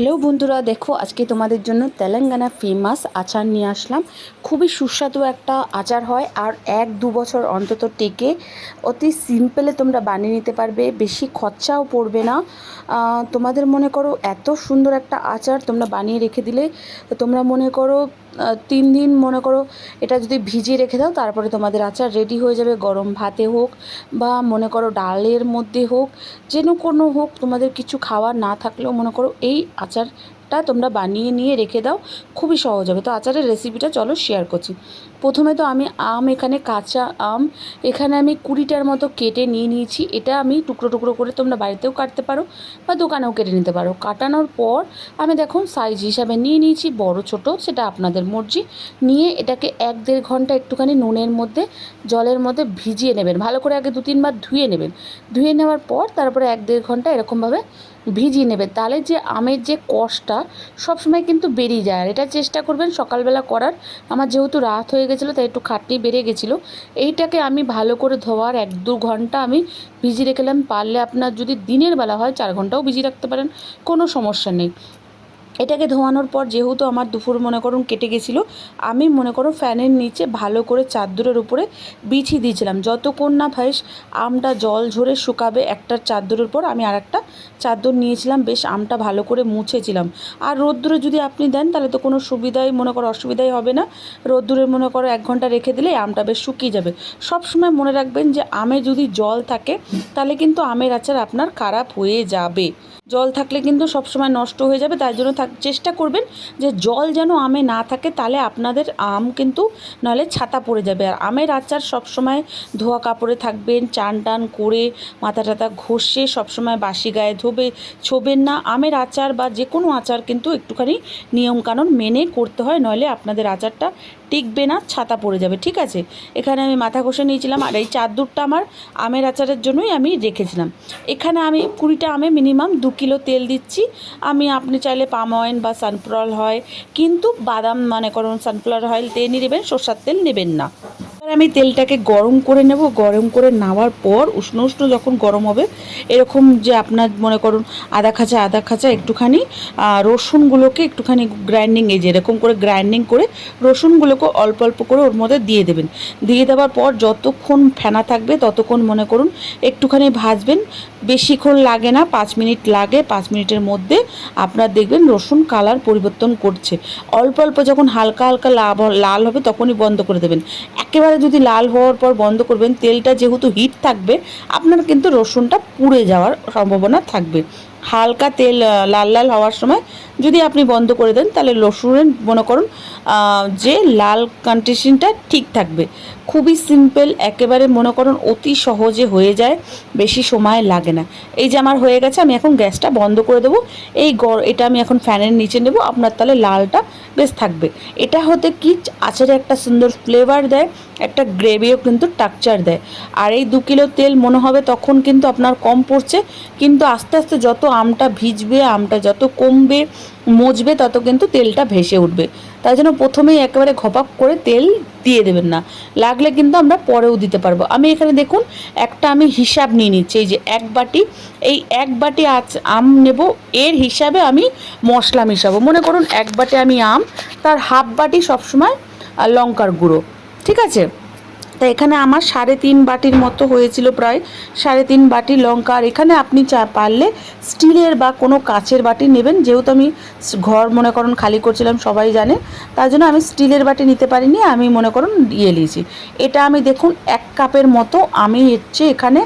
Hello বন্ধুরা, দেখো, আজকে তোমাদের জন্য তেলেঙ্গানা ফেমাস আচার নিয়ে আসলাম। খুবই সুস্বাদু একটা আচার হয় আর এক দু বছর অন্তত টেকে অতি সিম্পলে তোমরা বানিয়ে নিতে পারবে, বেশি খরচাও পড়বে না। তোমাদের মনে করো এত সুন্দর একটা আচার তোমরা বানিয়ে রেখে দিলে তোমরা মনে করো তিন দিন মনে করো এটা যদি ভিজিয়ে রেখে দাও, তারপরে তোমাদের আচার রেডি হয়ে যাবে, গরম ভাতে হোক বা মনে করো ডালের মধ্যে হোক, যেন কোনো হোক তোমাদের কিছু খাওয়া না থাকলেও মনে করো এই আচারটা তোমরা বানিয়ে নিয়ে রেখে দাও, খুবই সহজ হবে। তো আচারের রেসিপিটা চলো শেয়ার করছি। প্রথমে তো আমি আম, এখানে কাঁচা আম, এখানে আমি কুড়িটার মতো কেটে নিয়ে নিয়েছি। এটা আমি টুকরো টুকরো করে তোমরা বাড়িতেও কাটতে পারো বা দোকানেও কেটে নিতে পারো। কাটানোর পর আমি দেখুন সাইজ হিসাবে নিয়ে নিয়েছি, বড়, ছোট, সেটা আপনাদের মর্জি। নিয়ে এটাকে এক দেড় ঘণ্টা একটুখানি নুনের মধ্যে, জলের মধ্যে ভিজিয়ে নেবেন। ভালো করে আগে দু তিনবার ধুয়ে নেবেন। ধুয়ে নেওয়ার পর তারপরে এক দেড় ঘণ্টা এরকমভাবে ভিজিয়ে নেবে, তাহলে যে আমের যে কষটা সবসময় কিন্তু বেরিয়ে যায়। আর এটা চেষ্টা করবেন সকালবেলা করার। আমার যেহেতু রাত হয়ে গেছিল, তাই একটু খাটনি বেড়ে গেছিল। এইটাকে আমি ভালো করে ধোয়ার এক দু ঘণ্টা আমি ভিজিয়ে রেখেলাম পারলে আপনার যদি দিনের বেলা হয়, চার ঘন্টাও ভিজিয়ে রাখতে পারেন, কোনো সমস্যা নেই। এটাকে ধোয়ানোর পর যেহেতু আমার দুপুর, মনে করুন, কেটে গেছিল, আমি মনে করো ফ্যানের নিচে ভালো করে চাদরের উপরে বিছিয়ে দিয়েছিলাম। যতক্ষণ না ভাইস আমটা জল ঝরে শুকাবে একটা চাদরের উপর আমি আর একটা চাদর নিয়েছিলাম, বেশ আমটা ভালো করে মুছেছিলাম। আর রোদ্দুরে যদি আপনি দেন, তাহলে তো কোনো সুবিধাই, মনে করো, অসুবিধাই হবে না। রোদ্দুরে মনে করো এক ঘণ্টা রেখে দিলে আমটা বেশ শুকিয়ে যাবে। সব সময় মনে রাখবেন যে আমে যদি জল থাকে, তাহলে কিন্তু আমের আচার আপনার খারাপ হয়ে যাবে। জল থাকলে কিন্তু সবসময় নষ্ট হয়ে যাবে, তাই জন্য থাক চেষ্টা করবেন যে জল যেন আমে না থাকে, তাহলে আপনাদের আম কিন্তু নাহলে ছাতা পড়ে যাবে। আর আমের আচার সবসময় ধোয়া কাপড়ে থাকবেন, চান টান করে, মাথা টাথা ঘষে সবসময় বাসি গায়ে ধোবে, ছোবেন না। আমের আচার বা যে কোনো আচার কিন্তু একটুখানি নিয়মকানুন মেনে করতে হয় নইলে আপনাদের আচারটা টিকবে না, ছাতা পড়ে যাবে, ঠিক আছে? এখানে আমি মাথা ঘষে নিয়েছিলাম, আর এই চাদরটা আমার আমের আচারের জন্যই আমি রেখেছিলাম। এখানে আমি কুড়িটা আমে মিনিমাম দু কিলো তেল দিচ্ছি। আমি, আপনি চাইলে পাম অয়েল বা সানফ্লাওয়ার হয়, কিন্তু বাদাম মানে করুন সানফ্লাওয়ার অয়েল তেল নিয়ে নেবেন, সর্ষার তেল নেবেন না। আমি তেলটাকে গরম করে নেব। গরম করে নেওয়ার পর উষ্ণ উষ্ণ যখন গরম হবে, এরকম যে আপনার মনে করুন আদা খাঁচা আদা খাঁচা একটুখানি রসুনগুলোকে একটুখানি গ্রাইন্ডিং এই যে এরকম করে গ্রাইন্ডিং করে রসুনগুলোকে অল্প অল্প করে ওর মধ্যে দিয়ে দেবেন। দিয়ে দেওয়ার পর যতক্ষণ ফেনা থাকবে, ততক্ষণ মনে করুন একটুখানি ভাজবেন। বেশিক্ষণ লাগে না, পাঁচ মিনিট লাগে, পাঁচ মিনিটের মধ্যে আপনার দেখবেন রসুন কালার পরিবর্তন করছে। অল্প অল্প যখন হালকা হালকা লাল হবে তখনই বন্ধ করে দেবেন। একেবারে যদি লাল হওয়ার পর বন্ধ করবেন, তেলটা যেহেতু হিট থাকবে, আপনার কিন্তু রসুনটা পুড়ে যাওয়ার সম্ভাবনা থাকবে। হালকা তেল লাল লাল হওয়ার সময় যদি আপনি বন্ধ করে দেন, তাহলে রসুনের মনে করুন যে লাল কন্ডিশনটা ঠিক থাকবে। খুবই সিম্পল, একেবারে মনে করুন অতি সহজে হয়ে যায়, বেশি সময় লাগে না। এই যে আমার হয়ে গেছে, আমি এখন গ্যাসটা বন্ধ করে দেবো। এই গর, এটা আমি এখন ফ্যানের নিচে নেব, আপনার তাহলে লালটা বেশ থাকবে। এটা হতে কি আচারে একটা সুন্দর ফ্লেভার দেয়, একটা গ্রেভিও কিন্তু টাকচার দেয়। আর এই দু কিলো তেল মনে হবে তখন কিন্তু আপনার কম পড়ছে, কিন্তু আস্তে আস্তে যত আমটা ভিজবে, আমটা যত কমবে মজবে, তত কিন্তু তেলটা ভেসে উঠবে। তাই জন্য প্রথমেই একেবারে ঘপাক করে তেল দিয়ে দেবেন না। লাগলে কিন্তু আমরা পরেও দিতে পারব। আমি এখানে দেখুন, একটা আমি হিসাব নিয়ে নিচ্ছি। এই যে এক বাটি, এই এক বাটি আচ আম নেব। এর হিসাবে আমি মশলা মিশাবো। মনে করুন, এক বাটি আমি আম, তার হাফ বাটি সবসময় লঙ্কার গুঁড়ো। ঠিক আছে? তা এখানে আমার সাড়ে তিন বাটির মতো হয়েছিল প্রায়। সাড়ে তিন বাটি লঙ্কা। আর এখানে আপনি চা পারলে স্টিলের বা কোনো কাচের বাটি নেবেন। যেহেতু আমি ঘর মনে করুন খালি করছিলাম, সবাই জানে। তার জন্য আমি স্টিলের বাটি নিতে পারিনি, আমি মনে করুন ইয়ে নিয়েছি। এটা আমি দেখুন এক কাপের মতো আমি হচ্ছে এখানে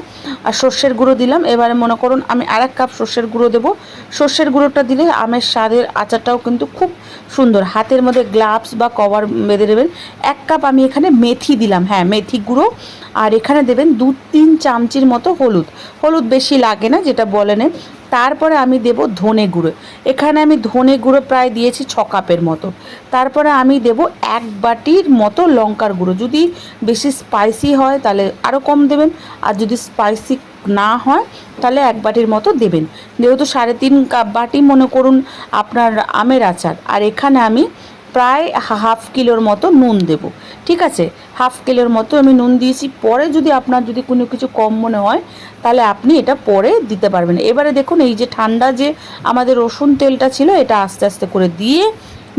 সর্ষের গুঁড়ো দিলাম। এবারে মনে করুন আমি আর এক কাপ সর্ষের গুঁড়ো দেবো। সর্ষের গুঁড়োটা দিলে আমের স্বাদের আচারটাও কিন্তু খুব সুন্দর। হাতের মধ্যে গ্লাভস বা কভার বেঁধে দেবেন এক কাপ আমি এখানে মেথি দিলাম। হ্যাঁ মেথি গুঁড়ো আর এখানে দেবেন দু তিন চামচির মতো হলুদ। হলুদ বেশি লাগে না, যেটা বলেন। তারপরে আমি দেব ধনে গুঁড়ো। এখানে আমি ধনে গুঁড়ো প্রায় দিয়েছি ছ কাপের মতো। তারপরে আমি দেব এক বাটির মতো লঙ্কার গুঁড়ো। যদি বেশি স্পাইসি হয়, তাহলে আরও কম দেবেন। আর যদি স্পাইসি না হয়, তাহলে এক বাটির মতো দেবেন। যেহেতু সাড়ে তিন কাপ বাটি, মনে করুন আপনার আমের আচার। আর এখানে আমি প্রায় হাফ কিলোর মতো নুন দেব। ঠিক আছে? হাফ কিলোর মতো আমি নুন দিয়েছি। পরে যদি আপনার যদি কোনো কিছু কম মনে হয়, তাহলে আপনি এটা পরে দিতে পারবেন। এবারে দেখুন, এই যে ঠান্ডা যে আমাদের রসুন তেলটা ছিল, এটা আস্তে আস্তে করে দিয়ে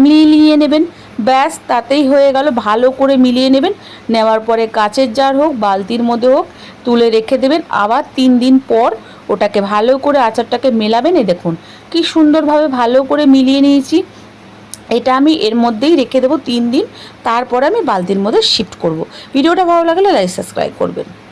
মিলিয়ে নেবেন। ব্যাস, তাতেই হয়ে গেল। ভালো করে মিলিয়ে নেবেন। নেওয়ার পরে কাচের জার হোক, বালতির মধ্যে হোক, তুলে রেখে দেবেন। আবার তিন দিন পর ওটাকে ভালো করে আচারটাকে মেলাবেন। এ দেখুন, কি সুন্দরভাবে ভালো করে মিলিয়ে নিয়েছি। এটা আমি এর মধ্যেই রেখে দেবো তিন দিন। তারপরে আমি বালতির মধ্যে শিফট করব। ভিডিওটা ভালো লাগলে লাইক সাবস্ক্রাইব করবেন।